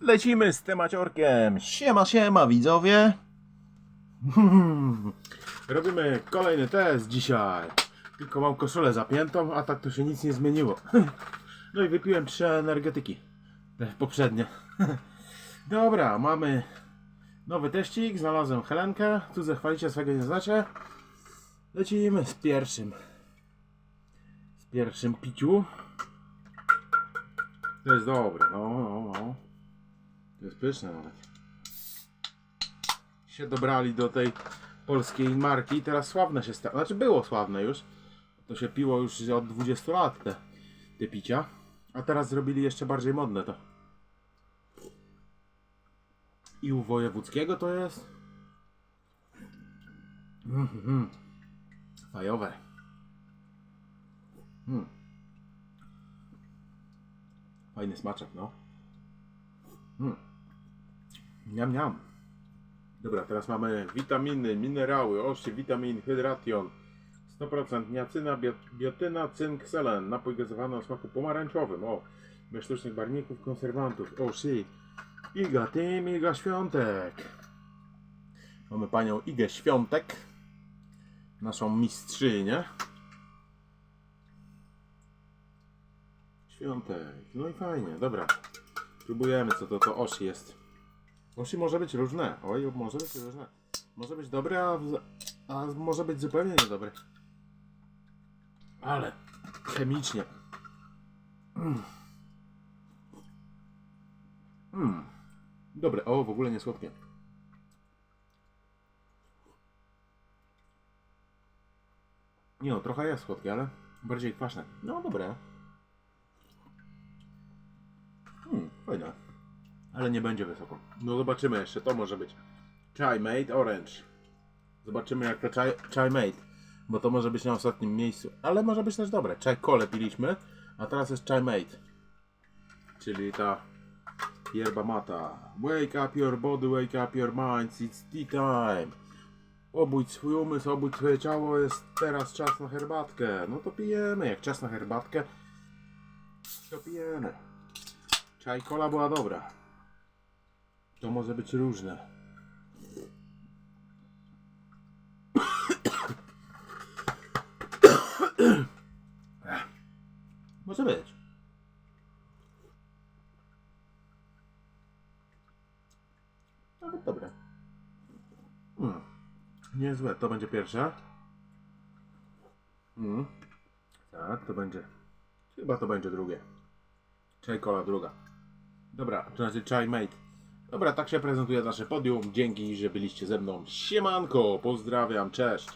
Lecimy z temaciorkiem. Siema, siema widzowie. Robimy kolejny test dzisiaj. Tylko mam koszulę zapiętą, a tak to się nic nie zmieniło. No i wypiłem trzy energetyki. Te poprzednie. Dobra, mamy nowy teścik. Znalazłem Helenkę. Tu zachwalicie swego nie znacie. Lecimy z pierwszym. Z pierwszym piciu. To jest dobre, no, no, jest pyszne nawet. Się dobrali do tej polskiej marki i teraz sławne się stało. Znaczy było sławne już. To się piło już od 20 lat te, te picia. A teraz zrobili jeszcze bardziej modne to. I u wojewódzkiego to jest. Mhm. Fajowe. Mm. Fajny smaczek, no. Mm. Niam, niam. Dobra, teraz mamy witaminy, minerały, ości, witamin, hydration, 100% niacyna, bio- biotyna, cynk, selen, napój gazowany o smaku pomarańczowym, o, bez sztucznych barwników, konserwantów, o, shit. Iga, tym Iga Świątek. Mamy panią Igę Świątek, naszą mistrzynię. Świątek, no i fajnie, dobra. Próbujemy, co to to osi jest. Osi może być różne. Oj, może być różne. Może być dobre, a, a może być zupełnie niedobre. Ale chemicznie. Mm. Mm. Dobre, o, w ogóle nie słodkie. Nie no, trochę jest słodkie, ale bardziej kwaśne. No, dobre. Hmm, fajne. Ale nie będzie wysoko. No zobaczymy jeszcze, to może być. Chai Made Orange. Zobaczymy jak to chai, chai Made. Bo to może być na ostatnim miejscu. Ale może być też dobre. Chai Kole piliśmy, a teraz jest Chai Made. Czyli ta yerba mata. Wake up your body, wake up your minds, it's tea time. Obudź swój umysł, obudź swoje ciało, jest teraz czas na herbatkę. No to pijemy. Jak czas na herbatkę, to pijemy. Czaj kola była dobra. To może być różne. Może być. Nawet dobre. Mm. Niezłe, to będzie pierwsze. Mm. Tak, to będzie. Chyba to będzie drugie. Czaj kola druga. Dobra, to znaczy Chai Mate. Dobra, tak się prezentuje nasze podium. Dzięki, że byliście ze mną. Siemanko, pozdrawiam, cześć.